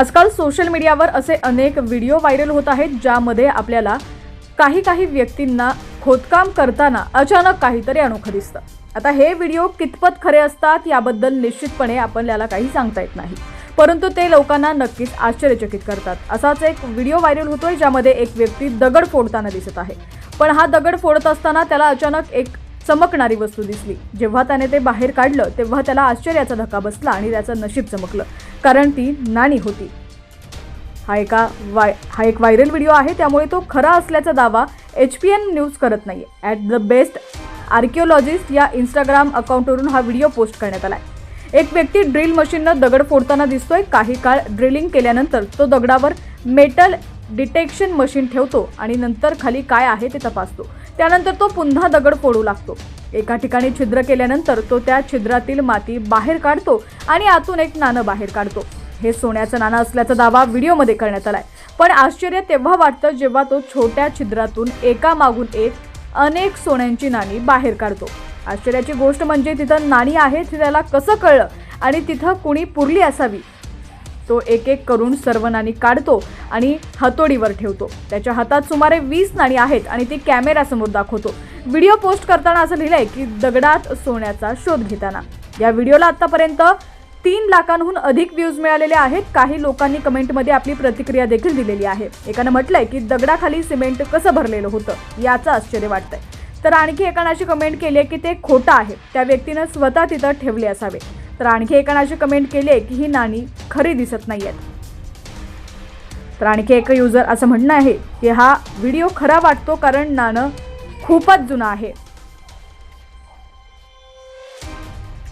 आजकाल सोशल मीडियावर असे अनेक व्हिडिओ व्हायरल होत आहेत ज्यामध्ये आपल्याला काही काही व्यक्तींना खोदकाम करताना अचानक काहीतरी अनोखं दिसतं. आता हे व्हिडिओ कितपत खरे असतात याबद्दल निश्चितपणे आपल्याला काही सांगता येत नाही. परंतु ते लोकांना नक्कीच आश्चर्यचकित करतात. असाच एक व्हिडिओ व्हायरल होतोय ज्यामध्ये एक व्यक्ती दगड फोडताना दिसत आहे. पण हा दगड फोडत असताना त्याला अचानक एक चमकणारी वस्तू दिसली. जेव्हा त्याने ते बाहेर काढलं तेव्हा त्याला आश्चर्याचा धक्का बसला आणि त्याचं नशीब चमकलं कारण ती नाणी होती. हा एका वाय हा एक व्हायरल व्हिडिओ आहे त्यामुळे तो खरा असल्याचा दावा एच पी एन न्यूज करत नाही ॲट द बेस्ट आर्किओलॉजिस्ट या इंस्टाग्राम अकाउंटवरून हा व्हिडिओ पोस्ट करण्यात आला आहे एक व्यक्ती ड्रिल मशीननं दगड फोडताना दिसतोय. काही काळ ड्रिलिंग केल्यानंतर तो दगडावर मेटल डिटेक्शन मशीन ठेवतो आणि नंतर खाली काय आहे ते तपासतो. त्यानंतर तो पुन्हा दगड फोडू लागतो. एका ठिकाणी छिद्र केल्यानंतर तो त्या छिद्रातील माती बाहेर काढतो आणि आतून एक नाणं बाहेर काढतो. हे सोन्याचं नाणं असल्याचा दावा व्हिडिओमध्ये करण्यात आलाय. पण आश्चर्य तेव्हा वाटतं जेव्हा तो छोट्या छिद्रातून एका मागून एक अनेक सोन्यांची नाणी बाहेर काढतो. आश्चर्याची गोष्ट म्हणजे तिथं नाणी आहेत हे त्याला कसं कळलं? आणि तिथं कुणी पुरली असावी? तो एक एक करून सर्व नाणी काढतो आणि हातोडीवर ठेवतो. त्याच्या हातात सुमारे वीस नाणी आहेत आणि ती कॅमेऱ्यासमोर दाखवतो. व्हिडिओ पोस्ट करताना असं लिहिलंय की दगडात सोन्याचा शोध घेताना. या व्हिडिओला आतापर्यंत तीन लाखांहून अधिक व्ह्यूज मिळालेले आहेत. काही लोकांनी कमेंटमध्ये आपली प्रतिक्रिया देखील दिलेली आहे. एकानं म्हटलंय की दगडाखाली सिमेंट कसं भरलेलं होतं याचं आश्चर्य वाटतंय. तर आणखी एकानं अशी कमेंट केली आहे की ते खोटं आहे. त्या व्यक्तीनं स्वतः तिथं ठेवले असावे. तर आणखी एकानं अशी कमेंट केली आहे की ही नाणी खरी दिसत नाही आहेत तर आणखी एक युजर असं म्हणणं आहे की हा व्हिडिओ खरा वाटतो कारण नाणं खूपच जुनं आहे.